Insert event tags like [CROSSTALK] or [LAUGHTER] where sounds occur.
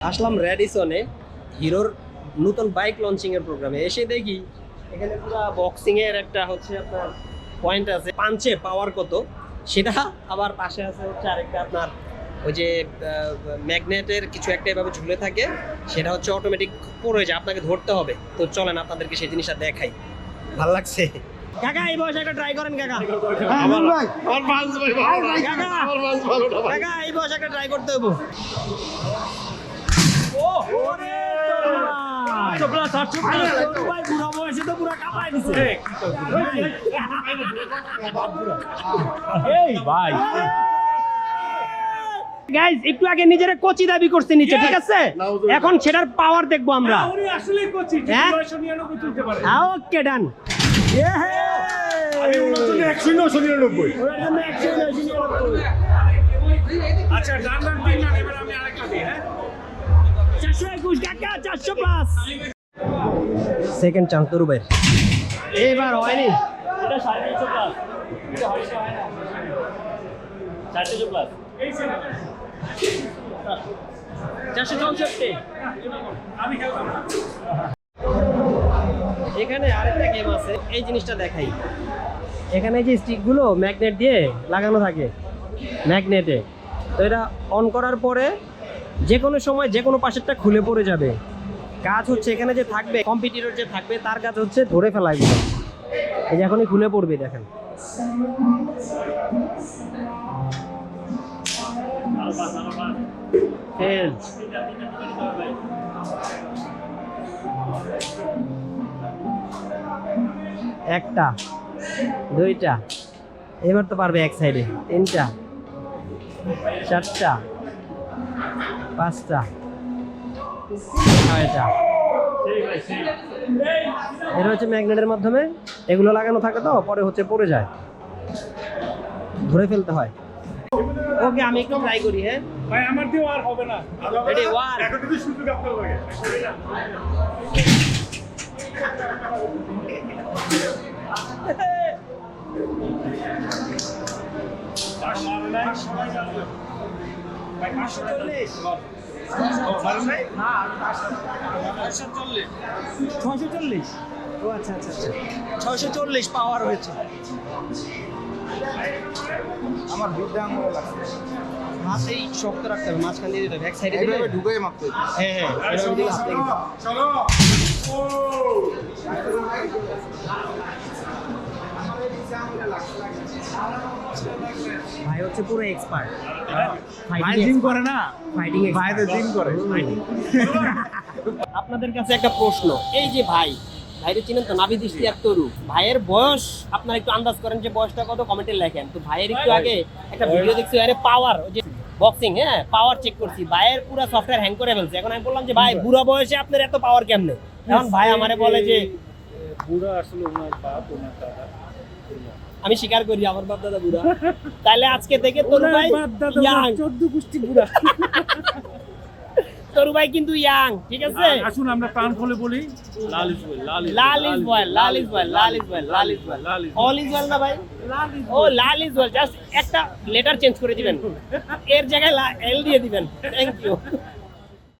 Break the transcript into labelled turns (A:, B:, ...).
A: আসলাম র্যাডিসনে হিরোর নতুন bike launching এর প্রোগ্রামে এসে দেখি এখানে পুরো বক্সিং এর একটা হচ্ছে আপনার পয়েন্ট আছে। পাঞ্চে পাওয়ার কত? সেটা আবার পাশে আছে হচ্ছে আরেকটা আপনার ওই যে ম্যাগনেটের কিছু একটা এভাবে ঝুলে থাকে। সেটা হচ্ছে অটোমেটিক পড়ে যায় আপনাকে ধরতে হবে। তো চলেন আপনাদেরকে সেই জিনিসটা দেখাই। ভালো লাগছে? কাকা এই বয়সে একটা ট্রাই করেন কাকা। আমার ভাই। আমার ভাই কাকা কাকা এই বয়সে একটা ট্রাই করতে হব ও ওরে গাইজ একটু আগে নিজের কোচি দাবি করছে নিচে ঠিক আছে? এখন সেটার পাওয়ার দেখব আমরা।
B: কোচি
A: হ্যাঁ? ওকে ডান
B: আচ্ছা ডান ডান তিন আমি আরেকটা দিই হ্যাঁ?
A: চারশো একুশ কাকা চারশো প্লাস সেকেন্ড চান্স তোর ভাই এবার হয়নি।
C: এটা সাড়ে তিনশো প্লাস এটা হয়তো হয়। প্লাস
A: চারশো চৌষট্টি। এখানে আরেকটা গেম আছে এই জিনিসটা দেখাই। এখানে যে স্টিকগুলো ম্যাগনেট দিয়ে লাগানো থাকে ম্যাগনেটে তো এটা অন করার পরে যে কোনো সময় যে কোনো পাশেরটা খুলে পড়ে যাবে। কাজ হচ্ছে এখানে যে থাকবে কম্পিটিটর যে থাকবে, তার কাজ হচ্ছে ধরে ফেলা এগুলো। এই যে এখনই খুলে পড়বে, দেখেন. একটা, দুইটা, এবার তো পারবে এক সাইডে তিনটা, চারটা। পাঁচটা। ছয়টা। এটা হচ্ছে ম্যাগনেটের মাধ্যমে। এগুলো লাগানো থাকে তো পরে হচ্ছে পড়ে যায়। ধরে ফেলতে হয়। ওকে আমি একটু ট্রাই করি হ্যাঁ?
B: ভাই আমার দিয়েও আর হবে না. এখন যদি সুযোগ আপনার লাগে। [LAUGHS] পাঁচশো চল্লিশ
A: ছয়শো চল্লিশ। ও আচ্ছা আচ্ছা আচ্ছা। ছয়শো চল্লিশ পাওয়ার হয়েছে।
D: আমার বিদ্যা আঙুল লাগছে
A: হাতেই শক্ত রাখতে হবে মাঝখান দিয়ে দিতে হবে এক সাইডে দিলে
D: এইভাবে ঢুকাই
A: হ্যাঁ হ্যাঁ।
B: চলো।
A: ভাই হচ্ছে পুরো এক্সপার্ট
D: ভাই জিম করে না?
A: ফাইটিং
D: ভাই তো জিম করে।
A: আপনাদের কাছে একটা প্রশ্ন এই যে ভাই ভাইরে চিনেন তো নাবিদ ইশতিয়াক তরু। ভাইয়ের বয়স আপনারা একটু আন্দাজ করেন যে বয়সটা কত কমেন্টে লেখেন। তো ভাইয়ের একটু আগে একটা ভিডিও দেখছি আরে পাওয়ার ওই যে বক্সিং হ্যাঁ পাওয়ার চেক করছি। ভাইয়ের পুরো সফটওয়্যার হ্যাং করে ফেলছে। এখন আমি বললাম যে ভাই বুড়া বয়সে আপনার এত পাওয়ার কেমনে? এখন ভাই আমারে বলে যে
B: বুড়া আসলে ওনার বাপ ওনার দাদা।
A: আমি স্বীকার করি আমার বাপ দাদা বুড়া তাহলে আজকে থেকে তরু ভাই ইয়াং
B: চোদ্দ গোষ্ঠী বুড়া
A: তরু ভাই কিন্তু ইয়াং ঠিক আছে
B: আসুন আমরা প্রাণ খুলে বলি Lal is well
A: Lal is well Lal is well Lal is well Lal is well
B: Lal is
A: all is well না ভাই ও লাল ইজ ওয়েল জাস্ট একটা লেটার চেঞ্জ করে দিবেন এর জায়গায় এল দিয়ে দিবেন থ্যাংক ইউ